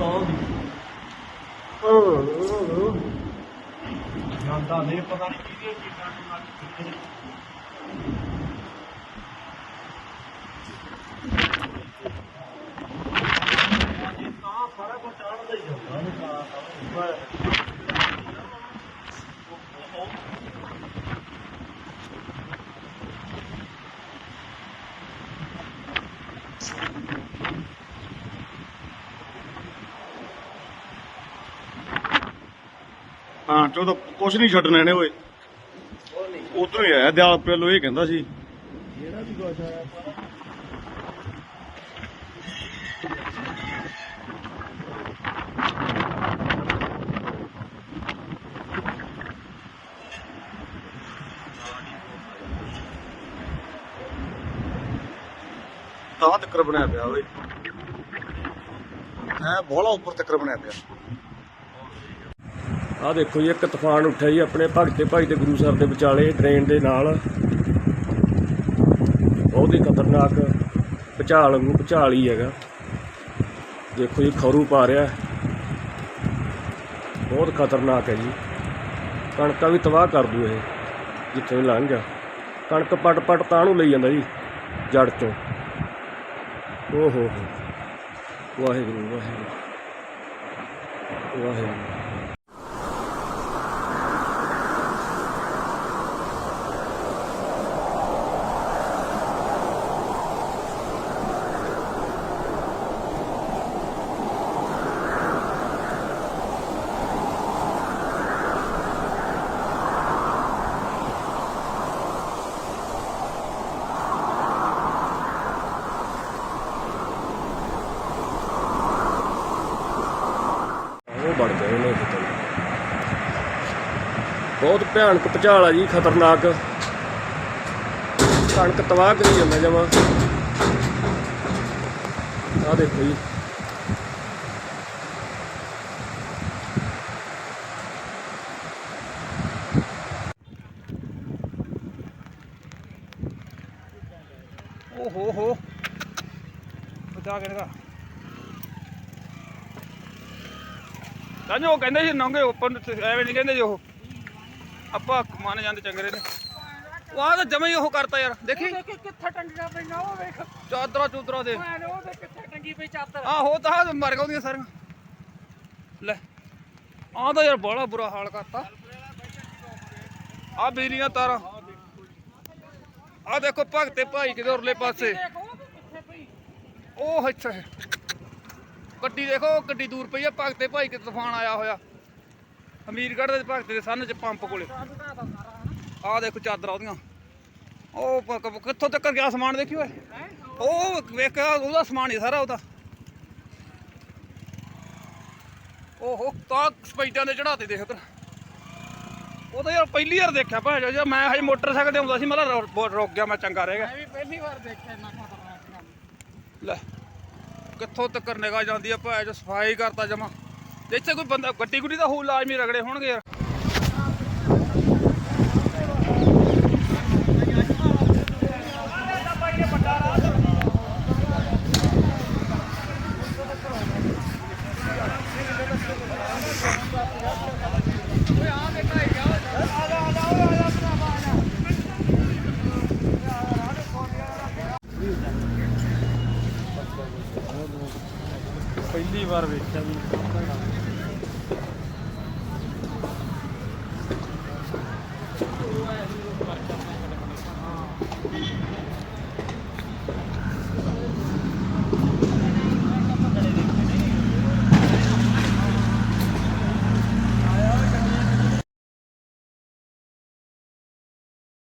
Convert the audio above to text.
ਤਾਂ ਦੀ ਜਾਂਦਾ ਦੇ ਪਤਾ ਨਹੀਂ ਕਿਹਦੀ ਕੀ ਕਰਨ ਲੱਗ ਤਾਂ ਸਾਰਾ ਕੁਝ ਹਾਂ ਚੋ ਕੁਛ ਨਹੀਂ ਛੱਡਣੇ ਇਹਨੇ ਓਏ। ਉਧਰੋਂ ਹੀ ਆਇਆ, ਦਿਆਲ ਪਹਿਲੋਂ ਇਹ ਕਹਿੰਦਾ ਸੀ। ਜਿਹੜਾ ਵੀ ਕੁਝ ਆਇਆ ਤਾਂ ਤੱਕਰ ਬਣਿਆ ਪਿਆ ਓਏ। ਹੈ ਬੋਲਾ ਉੱਪਰ ਤੱਕਰ ਬਣਿਆ ਪਿਆ। ਆਹ ਦੇਖੋ ਜੀ, ਇੱਕ ਤੂਫਾਨ ਉੱਠਿਆ ਜੀ ਆਪਣੇ ਭਗਤੇ ਭਾਈ ਦੇ ਗੁਰੂ ਸਾਹਿਬ ਦੇ ਵਿਚਾਲੇ, ਡਰੇਨ ਦੇ ਨਾਲ। ਬਹੁਤ ਹੀ ਖਤਰਨਾਕ ਭੁਚਾਲ ਨੂੰ ਭੁਚਾਲ ਹੀ ਹੈਗਾ। ਦੇਖੋ ਜੀ, ਖਰੂ ਪਾ ਰਿਹਾ। ਬਹੁਤ ਖਤਰਨਾਕ ਹੈ ਜੀ। ਕਣਕਾਂ ਵੀ ਤਬਾਹ ਕਰ ਦੂ ਇਹ, ਜਿੱਥੇ ਵੀ ਲੰਘ ਗਿਆ। ਕਣਕ ਪਟ ਪਟ ਤਾਂ ਨੂੰ ਲਈ ਜਾਂਦਾ ਜੀ, ਜੜ ਚੋਂ। ਓ ਹੋ ਹੋ। ਵਾਹਿਗੁਰੂ ਵਾਹਿਗੁਰੂ। ਵਾਹਿਗੁਰੂ ਉਹ ਬਣ ਗਏ ਨੇ ਕਿਤੇ ਬਹੁਤ ਭਿਆਨਕ ਭੁਚਾਲ ਆ ਜੀ, ਖਤਰਨਾਕ। ਕਣਕ ਤਬਾਹ ਕਰੀ ਜਾਂਦਾ ਜਮਾ। ਆ ਦੇਖੋ ਜੀ। ਓ ਹੋ ਹੋ ਬਚਾ ਕੇ ਲਗਾ ਤਾਂ ਉਹ ਕਹਿੰਦੇ ਸੀ, ਨੰਗੇ ਉੱਪਰ ਐਵੇਂ ਨਹੀਂ ਕਹਿੰਦੇ ਜੀ ਆਪਾਂ ਮੰਨ ਜਾਂਦੇ ਚੰਗਰੇ ਨੇ। ਆਹ ਤਾਂ ਜਮਾ ਹੀ ਉਹ ਕਰਤਾ ਯਾਰ ਦੇਖੀ? ਦੇਖ ਕਿੱਥੇ ਟੰਗੀਆਂ ਪਈਆਂ ਉਹ ਵੇਖ। ਚਾਦਰਾਂ ਚੂਦਰਾਂ ਦੇ। ਉਹ ਤੇ ਕਿੱਥੇ ਟੰਗੀ ਪਈ ਚਾਦਰ। ਆਹੋ ਤਾਂ ਮਰ ਗਿਆ ਉਹਦੀਆਂ ਸਾਰੀਆਂ। ਲੈ ਆਹ ਤਾਂ ਯਾਰ ਬੜਾ ਬੁਰਾ ਹਾਲ ਕਰਤਾ। ਆ ਬਿਜਲੀਆਂ ਤਾਰਾਂ। ਆ ਦੇਖੋ ਭਗਤੇ ਭਾਈ ਕਿਤੇ ਉਰਲੇ ਪਾਸੇ। ਉਹ ਹੈ। ਗੱਡੀ ਦੇਖੋ ਗੱਡੀ ਦੂਰ ਪਈ ਆ ਭਗਤੇ ਭਾਈ ਕਿ ਤੂਫਾਨ ਆਇਆ ਹੋਇਆ। ਅਮੀਰਗੜ੍ਹ ਦੇ ਭਗਤੇ ਦੇ ਸੰਨ ਚ ਪੰਪ ਕੋਲੇ। ਆਹ ਦੇਖੋ ਚਾਦਰਾਂ ਉਹਦੀਆਂ। ਉਹ ਪ- ਕ- ਕਿੱਥੋਂ ਤੱਕ ਗਿਆ ਸਮਾਨ ਦੇਖੀ ਓਏ? ਉਹ ਵੇਖ ਉਹਦਾ ਸਮਾਨ ਹੀ ਸਾਰਾ ਉਹਦਾ। ਓਹੋ ਤਾਂ ਸਪੀਡਾਂ ਦੇ ਚੜਾਤੇ ਦੇਖ ਉਧਰ ਉਹ ਤਾਂ ਯਾਰ ਪਹਿਲੀ ਵਾਰ ਦੇਖਿਆ ਭਾਜਾ ਜੇ ਮੈਂ ਹਜੇ ਮੋਟਰਸਾਈਕਲ ਤੇ ਆਉਂਦਾ ਸੀ ਮੈਂ ਰੁ- ਰੁਕ ਗਿਆ ਮੈਂ ਚੰਗਾ ਰਹਿ ਗਿਆ। ਮੈਂ ਵੀ ਪਹਿਲੀ ਵਾਰ ਦੇਖਿਆ ਇੰਨਾ ਖਤਰਨਾਕ ਕੰਮ। ਲੈ ਕਿੱਥੋਂ ਤੱਕ ਨਿਗਾਹ ਜਾਂਦੀ ਆ ਭਾਏ ਜੋ ਸਫ਼ਾਈ ਕਰਤਾ ਜਮਾ। ਇੱਥੇ ਕੋਈ ਬੰਦਾ ਗੱਡੀ ਗੁੱਡੀ ਦਾ ਹੋ ਲਾਜ਼ਮੀ ਰਗੜੇ ਹੋਣਗੇ ਯਾਰ। ਪਹਿਲੀ ਵਾਰ ਵੇਖਿਆ ਵੀ